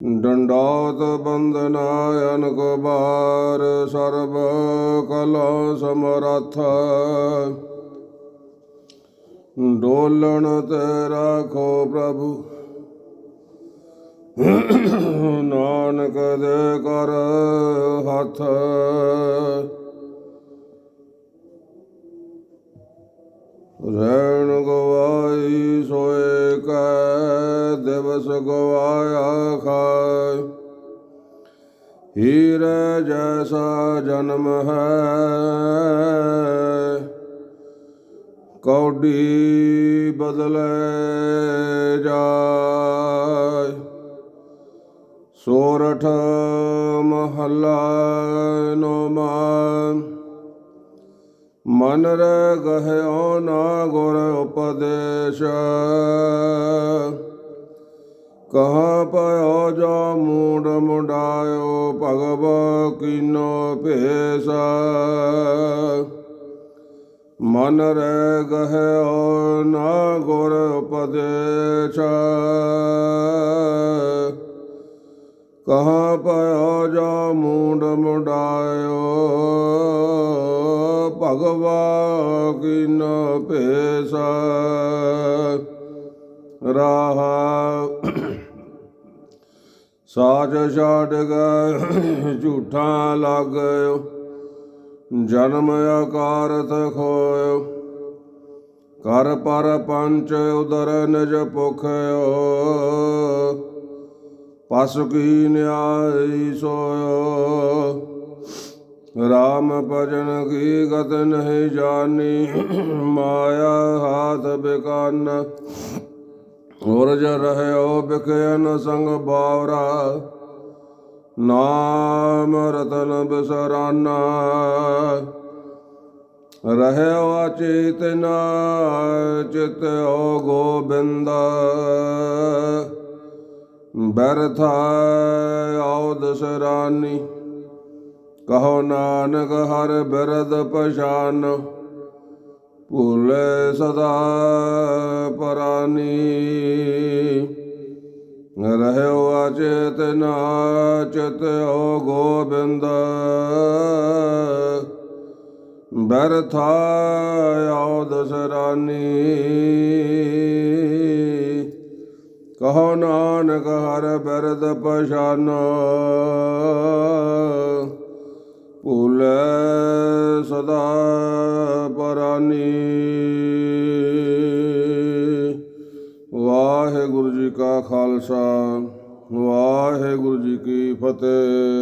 ਡੰਡਾਤ ਬੰਦਨਾ ਅਨਕ ਬਾਰ ਸਰਬ ਕਲਾ ਸਮਰੱਥ। ਡੋਲਣ ਤੇ ਰਾਖੋ ਪ੍ਰਭੂ। ਨਾਨਕ ਦੇ ਕਰ ਹੱਥ। ਰਹਿਣ ਗੋ ਦਿਵਸ ਗਵਾਇਆ ਖਾਇ ਹੀਰੇ ਜੈਸਾ ਜਨਮ ਹੈ। ਕੌਡੀ ਬਦਲੇ ਜਾਏ। ਸੋਰਠ ਮਹੱਲਾ ਨੋਮਾਨ ਮਨ ਰ ਗਹਿਓ ਨਾ ਗੁਰ ਉਪਦੇਸ਼। ਕਹਾਂ ਪਇਓ ਜੋ ਮੂਡ ਮੁੰਡਾਇਓ, ਭਗਵ ਕੀਨੋ ਭੇਸ। ਮਨ ਰ ਗਹਿਓ, ਨਾ ਗੁਰ ਉਪਦੇਸ਼। ਕਹਾ ਪਇਓ ਜੋ ਮੂਡ ਮੁੰਡਾਇਓ, ਭਗਵਾ ਕਿਨ ਭੇਸ। ਸਾਜ ਛਾੜ ਗਏ, ਝੂਠਾ ਲੱਗਿਓ ਜਨਮ ਆਕਾਰਤ ਖੋਇਓ ਕਰ ਪਰ ਪੰਚ ਉਦਰ ਨਿਜ ਭੁਖਿਓ। ਪਸ ਕੀ ਨਿਆਈ ਸੋਇਓ। ਰਾਮ ਭਜਨ ਕੀ ਗਤ ਨਹੀਂ ਜਾਣੀ, ਮਾਇਆ ਹਾਥ ਬਿਕਾਨ। ਹੋਰ ਜ ਰਹਿਓ ਬਿਖਿਆਨ ਸੰਗ ਬਾਵਰਾ, ਨਾਮ ਰਤਨ ਬਿਸਰਾਨਾ। ਰਹਿਓ ਅਚੇਤਨਾ ਚਿਤ ਓ ਗੋਬਿੰਦ। ਬਰਥਾ ਆਉਦ ਦਸਰਾਨੀ, ਕਹੋ ਨਾਨਕ ਹਰ ਬਿਰਦ ਪਛਾਨ। ਭੁਲੇ ਸਦਾ ਪਰਾਨੀ। ਰਹਿਓ ਅਚੇਤ ਨਾਚਤ ਓ ਗੋਬਿੰਦ। ਬਰਥਾ ਆਉਦ ਦਸਰਾਨੀ। ਕਹੋ ਨਾਨਕ, ਹਰ ਬਿਰਦ ਪਛਾਨੋ। ਭੂਲੇ ਸਦਾ ਪਰਾਨੀ। ਵਾਹਿਗੁਰੂ ਜੀ ਕਾ ਖਾਲਸਾ ਵਾਹਿਗੁਰੂ ਜੀ ਕੀ ਫਤਿਹ।